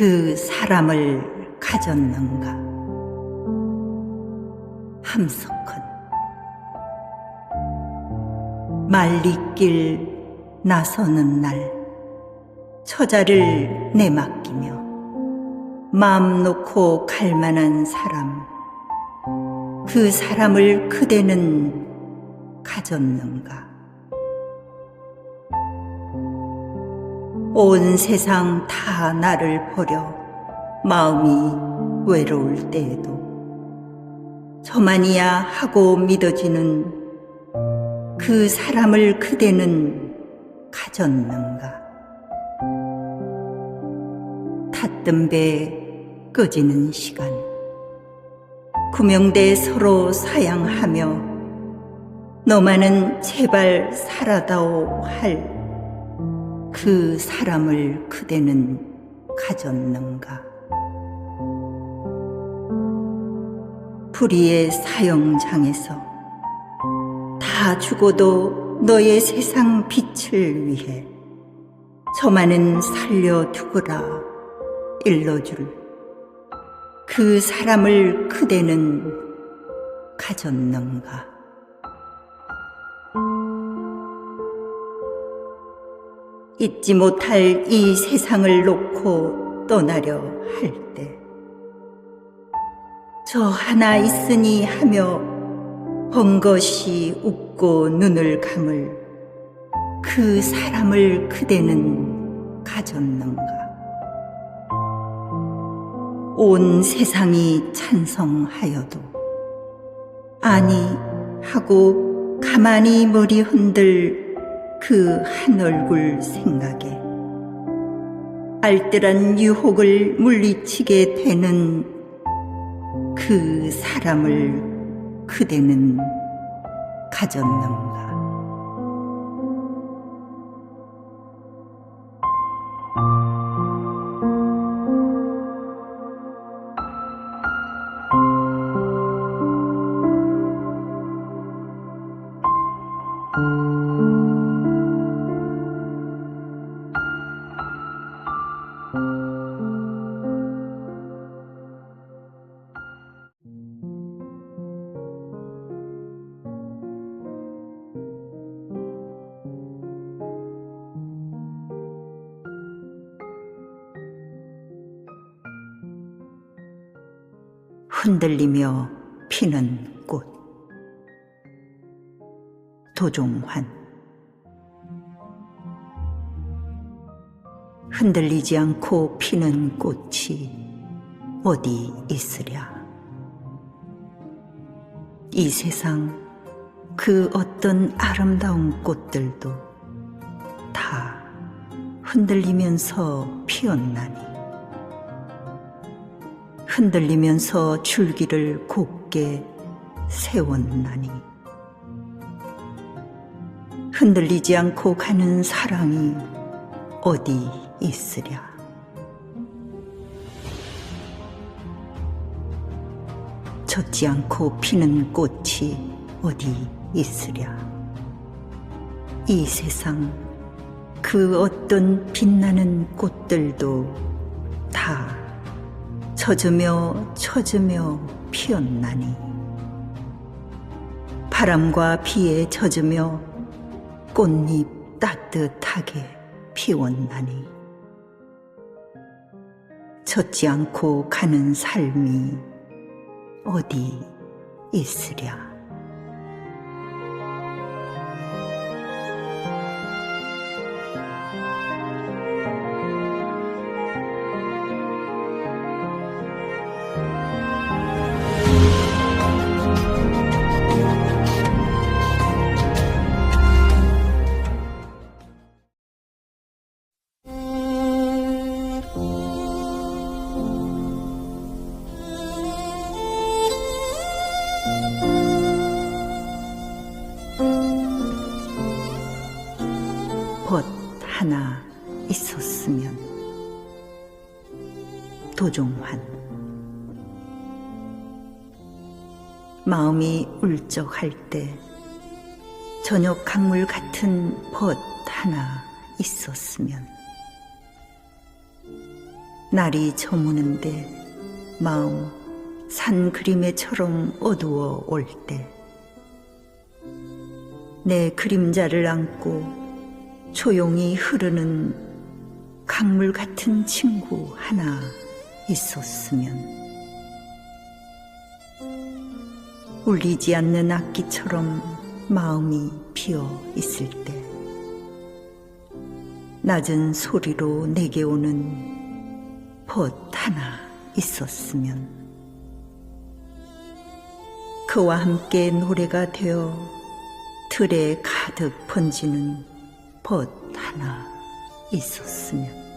그 사람을 가졌는가? 함석헌 말리길 나서는 날 처자를 내맡기며 마음 놓고 갈 만한 사람 그 사람을 그대는 가졌는가? 온 세상 다 나를 버려 마음이 외로울 때에도 저만이야 하고 믿어지는 그 사람을 그대는 가졌는가? 탔던 배 꺼지는 시간 구명대 서로 사양하며 너만은 제발 살아다오 할 그 사람을 그대는 가졌는가? 불의의 사형장에서 다 죽어도 너의 세상 빛을 위해 저만은 살려두거라 일러줄 그 사람을 그대는 가졌는가? 잊지 못할 이 세상을 놓고 떠나려 할 때, 저 하나 있으니 하며 번것이 웃고 눈을 감을 그 사람을 그대는 가졌는가? 온 세상이 찬성하여도 아니 하고 가만히 머리 흔들 그 한 얼굴 생각에 알뜰한 유혹을 물리치게 되는 그 사람을 그대는 가졌는가? 흔들리며 피는 꽃. 도종환. 흔들리지 않고 피는 꽃이 어디 있으랴? 이 세상 그 어떤 아름다운 꽃들도 다 흔들리면서 피었나니 흔들리면서 줄기를 곱게 세웠나니. 흔들리지 않고 가는 사랑이 어디 있으랴. 젖지 않고 피는 꽃이 어디 있으랴. 이 세상 그 어떤 빛나는 꽃들도 다 젖으며 젖으며 피었나니. 바람과 비에 젖으며 꽃잎 따뜻하게 피웠나니. 젖지 않고 가는 삶이 어디 있으랴 도종환 마음이 울적할 때 저녁 강물 같은 벗 하나 있었으면 날이 저무는데 마음 산 그림에처럼 어두워 올 때 내 그림자를 안고 조용히 흐르는 강물 같은 친구 하나 있었으면 울리지 않는 악기처럼 마음이 비어 있을 때 낮은 소리로 내게 오는 벗 하나 있었으면 그와 함께 노래가 되어 틀에 가득 번지는 벗 하나 있었으면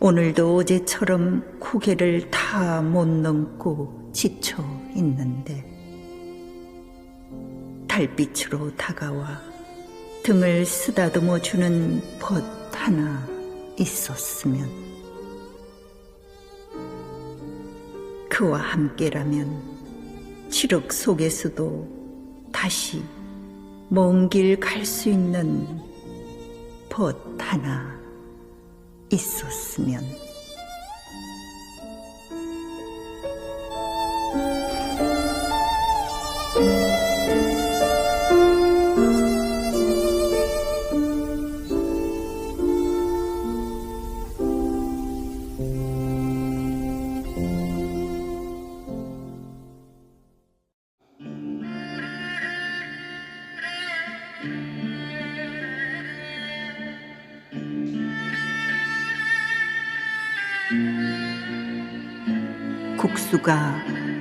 오늘도 어제처럼 고개를 다 못 넘고 지쳐 있는데 달빛으로 다가와 등을 쓰다듬어 주는 벗 하나 있었으면 그와 함께라면 칠흑 속에서도 다시 먼 길 갈 수 있는 벗 하나 있었 국수가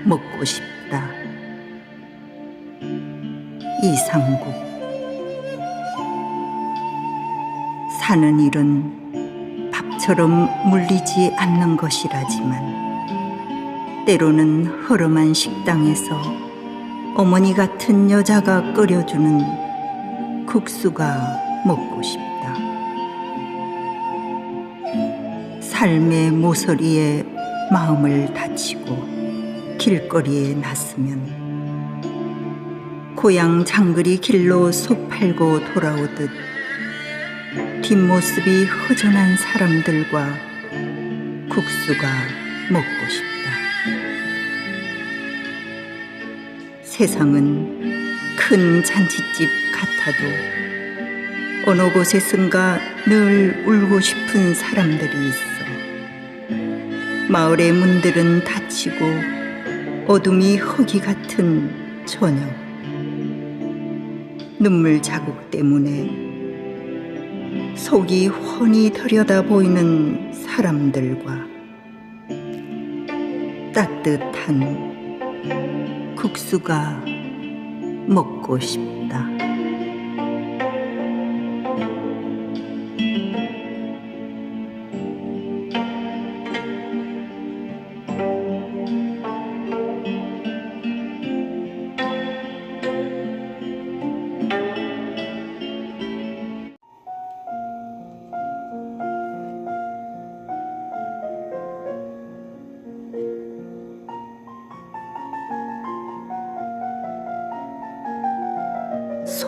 먹고 싶다. 이상국 사는 일은 밥처럼 물리지 않는 것이라지만 때로는 허름한 식당에서 어머니 같은 여자가 끓여주는 국수가 먹고 싶다. 삶의 모서리에 마음을 다치고 길거리에 났으면 고향 장거리 길로 소 팔고 돌아오듯 뒷모습이 허전한 사람들과 국수가 먹고 싶다. 세상은 큰 잔치집 같아도 어느 곳에선가 늘 울고 싶은 사람들이 있어. 마을의 문들은 닫히고 어둠이 허기 같은 저녁. 눈물 자국 때문에 속이 훤히 들여다 보이는 사람들과 따뜻한 국수가 먹고 싶다.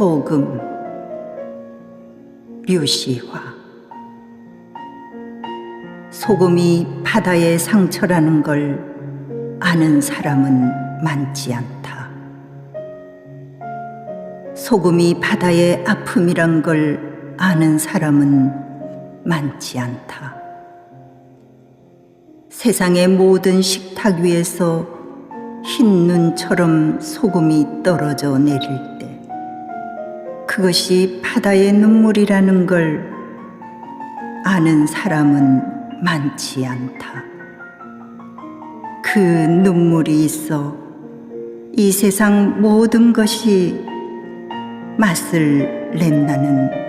소금 류시화 소금이 바다의 상처라는 걸 아는 사람은 많지 않다. 소금이 바다의 아픔이란 걸 아는 사람은 많지 않다. 세상의 모든 식탁 위에서 흰 눈처럼 소금이 떨어져 내릴 때 그것이 바다의 눈물이라는 걸 아는 사람은 많지 않다. 그 눈물이 있어 이 세상 모든 것이 맛을 낸다는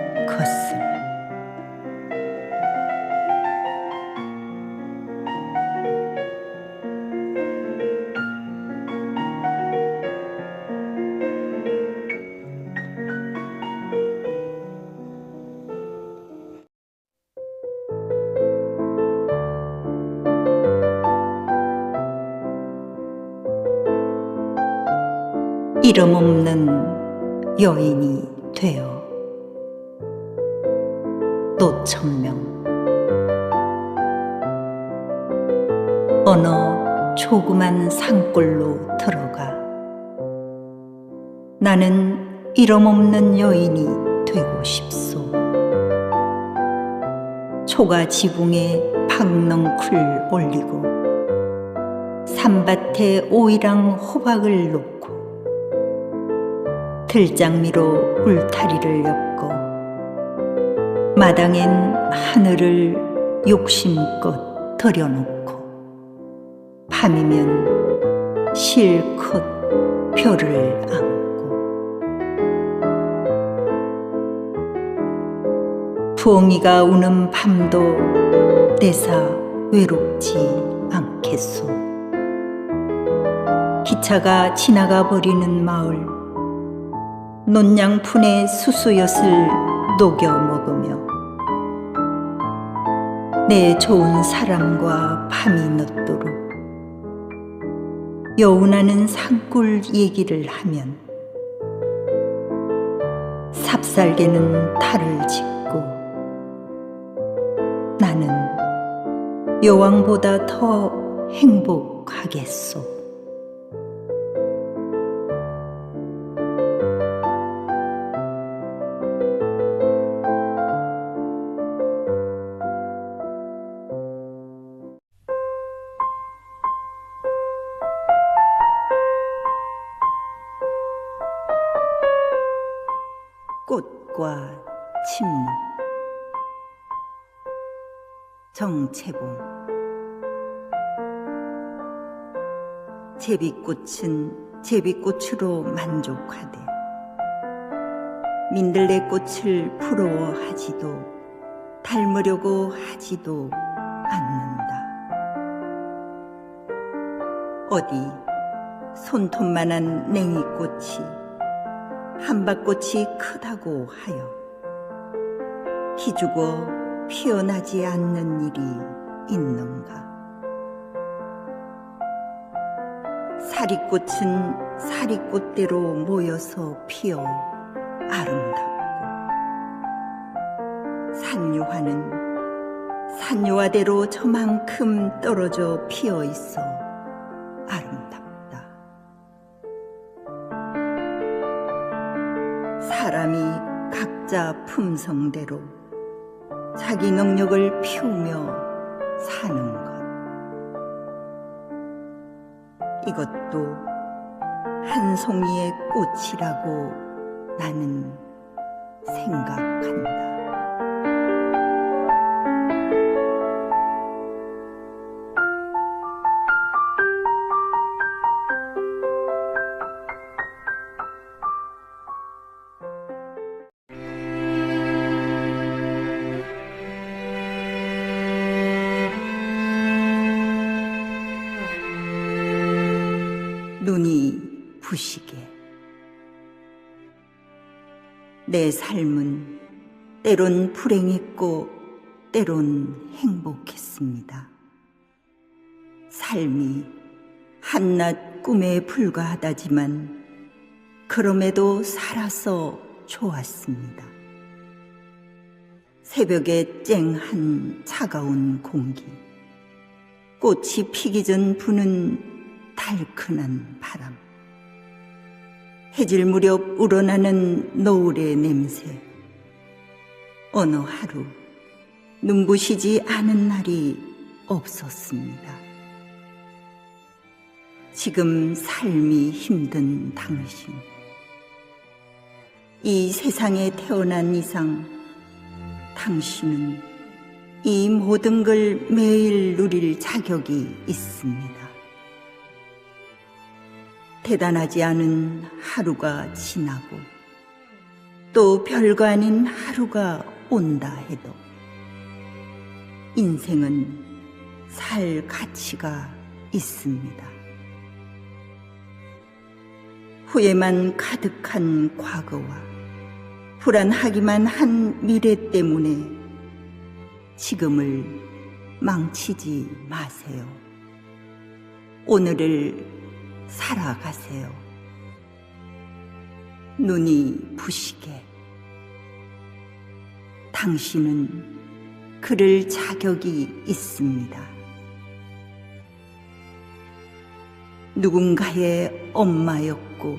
이름 없는 여인이 되어 또 천명. 어느 조그만 산골로 들어가 나는 이름 없는 여인이 되고 싶소. 초가 지붕에 박넝쿨 올리고 산밭에 오이랑 호박을 놓고 들장미로 울타리를 엮고 마당엔 하늘을 욕심껏 들여놓고 밤이면 실컷 별을 안고 부엉이가 우는 밤도 내사 외롭지 않겠소. 기차가 지나가 버리는 마을 논양푼에 수수엿을 녹여 먹으며 내 좋은 사람과 밤이 늦도록 여운하는 산골 얘기를 하면 삽살개는 달을 짓고 나는 여왕보다 더 행복하겠소. 꽃과 침묵 정채봉 제비꽃은 제비꽃으로 만족하되 민들레꽃을 부러워하지도 닮으려고 하지도 않는다. 어디 손톱만한 냉이꽃이 한박꽃이 크다고 하여 기죽어 피어나지 않는 일이 있는가? 사리꽃은 사리꽃대로 모여서 피어 아름답고 산유화는 산유화대로 저만큼 떨어져 피어 있어 각자 품성대로 자기 능력을 피우며 사는 것. 이것도 한 송이의 꽃이라고 나는 생각한다. 내 삶은 때론 불행했고 때론 행복했습니다. 삶이 한낱 꿈에 불과하다지만 그럼에도 살아서 좋았습니다. 새벽에 쨍한 차가운 공기, 꽃이 피기 전 부는 달큰한 바람, 해질 무렵 우러나는 노을의 냄새. 어느 하루 눈부시지 않은 날이 없었습니다. 지금 삶이 힘든 당신. 이 세상에 태어난 이상 당신은 이 모든 걸 매일 누릴 자격이 있습니다. 대단하지 않은 하루가 지나고 또 별거 아닌 하루가 온다 해도 인생은 살 가치가 있습니다. 후회만 가득한 과거와 불안하기만 한 미래 때문에 지금을 망치지 마세요. 오늘을 살아가세요. 눈이 부시게 당신은 그럴 자격이 있습니다. 누군가의 엄마였고,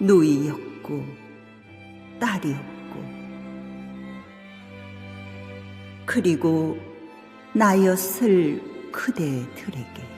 누이였고, 딸이었고, 그리고 나였을 그대들에게